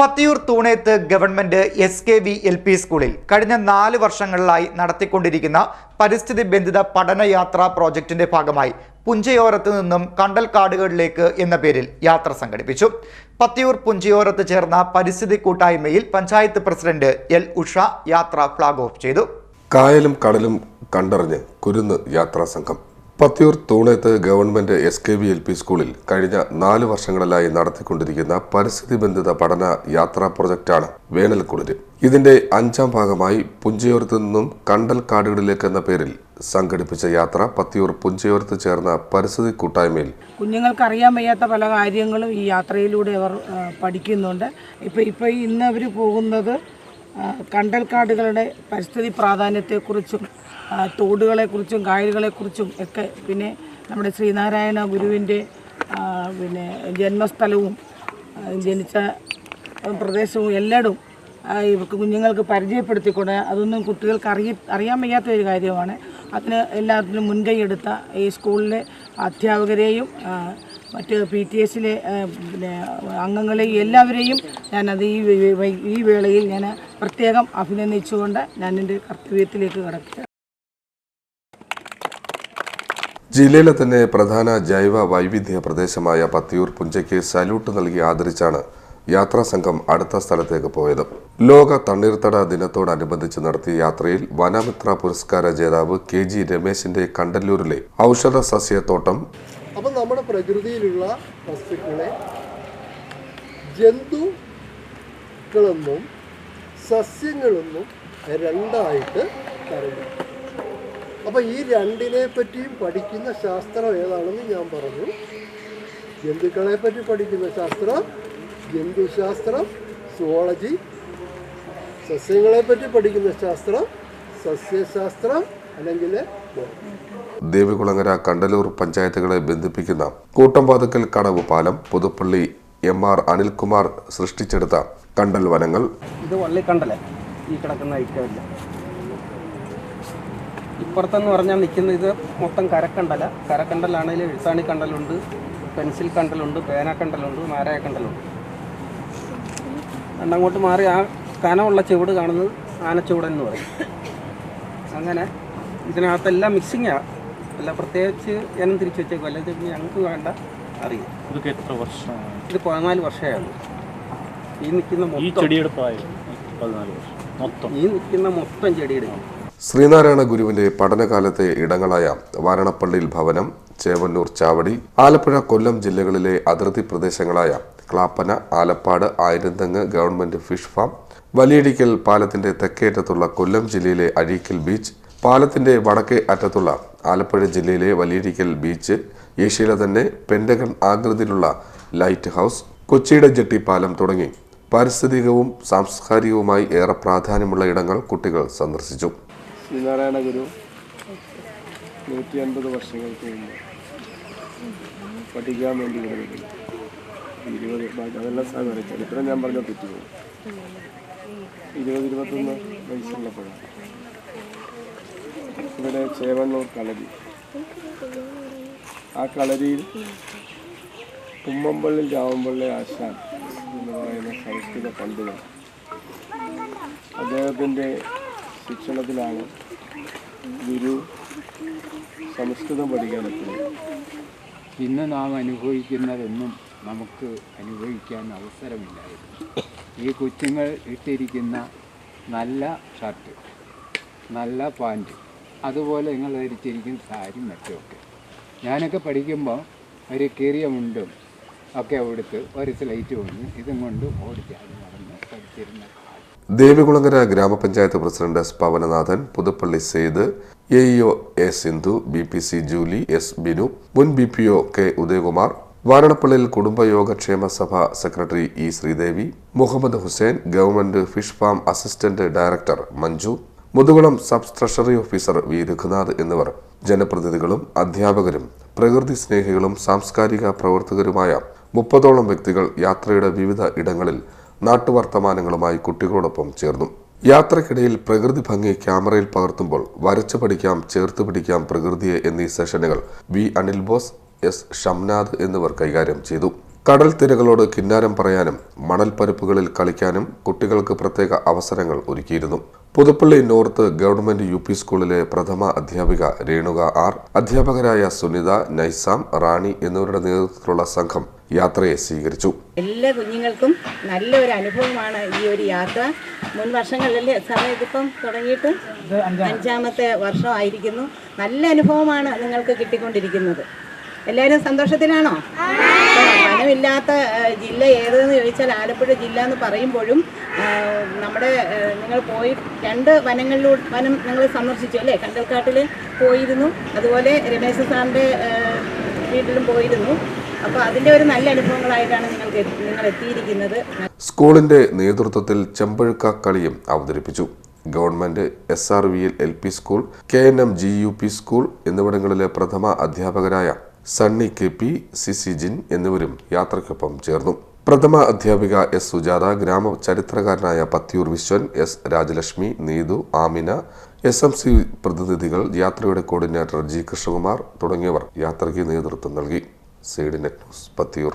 Pathiyoor Thoonethu government S K V L P സ്കൂളിൽ കഴിഞ്ഞ നാല് വർഷങ്ങളിലായി നടത്തിക്കൊണ്ടിരിക്കുന്ന പരിസ്ഥിതി ബന്ധിത പഠനയാത്ര പ്രോജക്റ്റിന്റെ ഭാഗമായി പുഞ്ചയോരത്ത് നിന്നും കണ്ടൽക്കാടുകളിലേക്ക് എന്ന പേരിൽ യാത്ര സംഘടിപ്പിച്ചു. പത്തിയൂർ പുഞ്ചയോരത്ത് ചേർന്ന പരിസ്ഥിതി കൂട്ടായ്മയിൽ പഞ്ചായത്ത് പ്രസിഡന്റ് എൽ ഉഷ യാത്ര ഫ്ളാഗ് ഓഫ് ചെയ്തു. കായലും കടലും കണ്ടറിഞ്ഞ് കുരുന്ന് യാത്രാ സംഘം Pathiyoor Thoonethu government S K V L P സ്കൂളിൽ കഴിഞ്ഞ നാല് വർഷങ്ങളിലായി നടത്തിക്കൊണ്ടിരിക്കുന്ന പരിസ്ഥിതി ബന്ധിത പഠന യാത്രാ പ്രൊജക്റ്റാണ് വേനൽക്കുളിര്. ഇതിന്റെ അഞ്ചാം ഭാഗമായി പുഞ്ചയോരത്ത് നിന്നും കണ്ടൽ കാടുകളിലേക്ക് എന്ന പേരിൽ സംഘടിപ്പിച്ച യാത്ര പത്തിയൂർ പുഞ്ചയോരത്ത് ചേർന്ന പരിസ്ഥിതി കൂട്ടായ്മയിൽ കുഞ്ഞുങ്ങൾക്ക് അറിയാൻ വയ്യാത്ത പല കാര്യങ്ങളും ഈ യാത്രയിലൂടെ അവർ പഠിക്കുന്നുണ്ട്. ഇപ്പൊ ഇപ്പൊ ഇന്ന് അവർ പോകുന്നത് കണ്ടൽക്കാടുകളുടെ പരിസ്ഥിതി പ്രാധാന്യത്തെക്കുറിച്ചും തോടുകളെക്കുറിച്ചും കായലുകളെക്കുറിച്ചും ഒക്കെ പിന്നെ നമ്മുടെ ശ്രീനാരായണ ഗുരുവിന്റെ പിന്നെ ജന്മസ്ഥലവും ജനിച്ച പ്രദേശവും എല്ലായിടും കുഞ്ഞുങ്ങൾക്ക് പരിചയപ്പെടുത്തിക്കൊണ്ട് അതൊന്നും കുട്ടികൾക്ക് അറിയ അറിയാൻ വയ്യാത്ത ഒരു കാര്യമാണ്. അതിന് എല്ലാത്തിനും മുൻകൈ എടുത്ത ഈ സ്കൂളിലെ അധ്യാപകരെയും മറ്റ് പി ടി എസിലെ പിന്നെ അംഗങ്ങളെയും എല്ലാവരെയും ഞാനത് ഈ ഈ വേളയിൽ ഞാൻ പ്രത്യേകം അഭിനന്ദിച്ചുകൊണ്ട് ഞാൻ എന്റെ കർത്തവ്യത്തിലേക്ക് കടക്കുക ജില്ലയിലെ തന്നെ പ്രധാന ജൈവ വൈവിധ്യ പ്രദേശമായ പത്തിയൂർ പുഞ്ചയ്ക്ക് സല്യൂട്ട് നൽകി ആദരിച്ചാണ് യാത്രാ സംഘം അടുത്ത സ്ഥലത്തേക്ക് പോയത്. ലോക തണ്ണീർത്തട ദിനത്തോടനുബന്ധിച്ച് നടത്തിയ യാത്രയിൽ വനമിത്ര പുരസ്കാര ജേതാവ് കെ ജി രമേശിന്റെ കണ്ടല്ലൂരിലെ ഔഷധ സസ്യത്തോട്ടം. അപ്പം നമ്മുടെ പ്രകൃതിയിലുള്ള വസ്തുക്കളെ ജന്തുക്കളെന്നും സസ്യങ്ങളെന്നും രണ്ടായിട്ട് തരുന്നു അപ്പം ഈ രണ്ടിനെ പറ്റിയും പഠിക്കുന്ന ശാസ്ത്രം ഏതാണെന്ന് ഞാൻ പറഞ്ഞു. ജന്തുക്കളെ പറ്റി പഠിക്കുന്ന ശാസ്ത്രം ജന്തുശാസ്ത്രം സുവോളജി സസ്യങ്ങളെ പറ്റി പഠിക്കുന്ന ശാസ്ത്രം സസ്യശാസ്ത്രം അല്ലെങ്കിൽ. ദേവികുളങ്ങര കണ്ടലൂർ പഞ്ചായത്തുകളെ ബന്ധിപ്പിക്കുന്ന കൂട്ടംപാതക്കൽ കടവ് പാലം പുതുപ്പള്ളി എം ആർ അനിൽകുമാർ സൃഷ്ടിച്ചെടുത്ത കണ്ടൽ വനങ്ങൾ. ഇത് വള്ളിക്കണ്ടല. ഈ കിടക്കുന്ന ഐറ്റമില്ല ഇപ്പുറത്തെന്ന് പറഞ്ഞാൽ നിൽക്കുന്ന ഇത് മൊത്തം കരക്കണ്ടല. കരക്കണ്ടലാണെങ്കിൽ എഴുത്താണി കണ്ടലുണ്ട് പെൻസിൽ കണ്ടലുണ്ട് പേനക്കണ്ടലുണ്ട് നാരായക്കണ്ടലുണ്ട് രണ്ടങ്ങോട്ട് മാറി ആ കനമുള്ള ചുവട് കാണുന്നത് ആനച്ചുവടെന്ന് പറയും. അങ്ങനെ ഇതിനകത്തെല്ലാം മിക്സിങ്ങാണ് അല്ല പ്രത്യേകിച്ച് ഇനം തിരിച്ചു വെച്ചേക്കും അല്ലെങ്കിൽ ഇത് ഞങ്ങൾക്ക് വേണ്ട അറിയാം. ഇതൊക്കെ എത്ര വർഷം ഇത് പതിനാല് ഉള്ളൂ ഈ നിൽക്കുന്ന ഈ മൊത്തം ചെടിയുടെ പ്രായം പതിനാല് വർഷം. മൊത്തം. ഈ നിൽക്കുന്ന മൊത്തം ചെടിയുടെ ശ്രീനാരായണ ഗുരുവിന്റെ പഠനകാലത്തെ ഇടങ്ങളായ വാരണപ്പള്ളിയിൽ ഭവനം ചേവന്നൂർ ചാവടി ആലപ്പുഴ കൊല്ലം ജില്ലകളിലെ അതിർത്തി പ്രദേശങ്ങളായ Clappana Alappad Ayiramthengu government fish farm Valiyadikkal പാലത്തിന്റെ തെക്കേറ്റത്തുള്ള കൊല്ലം ജില്ലയിലെ അഴീക്കൽ ബീച്ച് പാലത്തിന്റെ വടക്കേ അറ്റത്തുള്ള ആലപ്പുഴ ജില്ലയിലെ വലിയടിക്കൽ ബീച്ച് ഏഷ്യയിലെ തന്നെ പെൻഡഗൺ ആകൃതിയിലുള്ള ലൈറ്റ് ഹൗസ് കൊച്ചിയുടെ ജെട്ടിപ്പാലം തുടങ്ങി പാരിസ്ഥിതികവും സാംസ്കാരികവുമായി ഏറെ പ്രാധാന്യമുള്ള ഇടങ്ങൾ കുട്ടികൾ സന്ദർശിച്ചു. ശ്രീനാരായണ ഗുരു നൂറ്റി അൻപത് വർഷങ്ങൾക്ക് മുമ്പ് പഠിക്കാൻ വേണ്ടി ഇരുപത് അതെല്ലാം സാധനം ചരിത്രം ഞാൻ പറഞ്ഞാൽ തെറ്റുപോകും ഇരുപത് ഇരുപത്തൊന്ന് വയസ്സുള്ളപ്പോഴാണ്. ഇവിടെ ചേവന്നൂർ കളരി. ആ കളരിയിൽ കുമ്മമ്പള്ളി രാമമ്പള്ളി ആശാൻ എന്ന് പറയുന്ന സംസ്കൃത പണ്ഡിതൻ അദ്ദേഹത്തിന്റെ ശിക്ഷണത്തിലാണ് ഗുരു സംസ്കൃതം പഠിക്കാനെത്തുന്നത് ഇന്ന് നാം അനുഭവിക്കുന്നതൊന്നും നമുക്ക് അനുഭവിക്കാൻ അവസരമില്ലായിരുന്നു. ഈ കൊച്ചുങ്ങൾ ഇട്ടിരിക്കുന്ന നല്ല ഷർട്ട് നല്ല പാന്റ് അതുപോലെ നിങ്ങൾ ധരിച്ചിരിക്കുന്ന സാരി മറ്റുമൊക്കെ. ഞാനൊക്കെ പഠിക്കുമ്പോൾ ഒരു കീറിയ മുണ്ടും ഒക്കെ എടുത്ത് ഒരു സ്ലൈറ്റ് കൊണ്ട് ഇതും കൊണ്ട് ഓടിച്ചാടി നടന്ന് പഠിച്ചിരുന്ന Devikulangara Gramapanchayat president S Pavananathan Puthuppally Syed A EO A Sindhu B P C Julie S Binu മുൻ B P O K Udayakumar വാരണപ്പള്ളിയിൽ കുടുംബയോഗക്ഷേമ സഭ secretary E Sreedevi Muhammad Hussain government fish farm assistant director Manju Muthukulam sub treasury officer V. Raghunath എന്നിവർ. ജനപ്രതിനിധികളും അധ്യാപകരും പ്രകൃതി സ്നേഹികളും സാംസ്കാരിക പ്രവർത്തകരുമായ മുപ്പതോളം വ്യക്തികൾ യാത്രയുടെ വിവിധ ഇടങ്ങളിൽ നാട്ടുവർത്തമാനങ്ങളുമായി കുട്ടികളോടൊപ്പം ചേർന്നു. യാത്രക്കിടയിൽ പ്രകൃതി ഭംഗി ക്യാമറയിൽ പകർത്തുമ്പോൾ വരച്ചു പഠിക്കാം ചേർത്ത് പിടിക്കാം പ്രകൃതിയെ എന്നീ സെഷനുകൾ വി. അനിൽ ബോസ് എസ് ഷംനാഥ് എന്നിവർ കൈകാര്യം ചെയ്തു. കടൽ തിരകളോട് കിന്നാരം പറയാനും മണൽപ്പരപ്പുകളിൽ കളിക്കാനും കുട്ടികൾക്ക് പ്രത്യേക അവസരങ്ങൾ ഒരുക്കിയിരുന്നു. Puthuppally north government U P സ്കൂളിലെ പ്രഥമ അധ്യാപിക രേണുക ആർ അധ്യാപകരായ സുനിത നൈസാം റാണി എന്നിവരുടെ നേതൃത്വത്തിലുള്ള സംഘം യാത്രയെ സ്വീകരിച്ചു. എല്ലാ കുഞ്ഞുങ്ങൾക്കും നല്ലൊരു അനുഭവമാണ് ഈ ഒരു യാത്ര. മുൻ വർഷങ്ങളിലല്ലേ സമയം ഇതിപ്പം തുടങ്ങിയിട്ട് അഞ്ചാമത്തെ വർഷമായിരിക്കുന്നു നല്ല അനുഭവമാണ് നിങ്ങൾക്ക് കിട്ടിക്കൊണ്ടിരിക്കുന്നത്. എല്ലാവരും സന്തോഷത്തിലാണോ? വനമില്ലാത്ത ജില്ല ഏതെന്ന് ചോദിച്ചാൽ ആലപ്പുഴ ജില്ല എന്ന് പറയുമ്പോഴും നമ്മുടെ നിങ്ങൾ പോയി രണ്ട് വനങ്ങളിലൂടെ വനം നിങ്ങൾ സന്ദർശിച്ചു അല്ലേ? കണ്ടൽക്കാട്ടിൽ പോയിരുന്നു. അതുപോലെ രമേശ് സാറിന്റെ വീട്ടിലും പോയിരുന്നു. അപ്പോൾ അതിന്റെ ഒരു നല്ല അനുഭവങ്ങളായിട്ടാണ് നിങ്ങൾക്ക് നിങ്ങൾ എത്തിയിരിക്കുന്നത്. സ്കൂളിന്റെ നേതൃത്വത്തിൽ ചെമ്പഴുക്ക കളിയും അവതരിപ്പിച്ചു. Government S R V L L P school K N M G U P school എന്നിവിടങ്ങളിലെ പ്രഥമ അധ്യാപകരായ Sunny K P C C Jin എന്നിവരും യാത്രയ്ക്കൊപ്പം ചേർന്നു. പ്രഥമ അധ്യാപിക എസ് സുജാത ഗ്രാമ ചരിത്രകാരനായ Pathiyoor Viswan S Rajalakshmi Neethu Amina S M C പ്രതിനിധികൾ യാത്രയുടെ കോർഡിനേറ്റർ ജി കൃഷ്ണകുമാർ തുടങ്ങിയവർ യാത്രയ്ക്ക് നേതൃത്വം നൽകി. Seed net news Pathiyoor.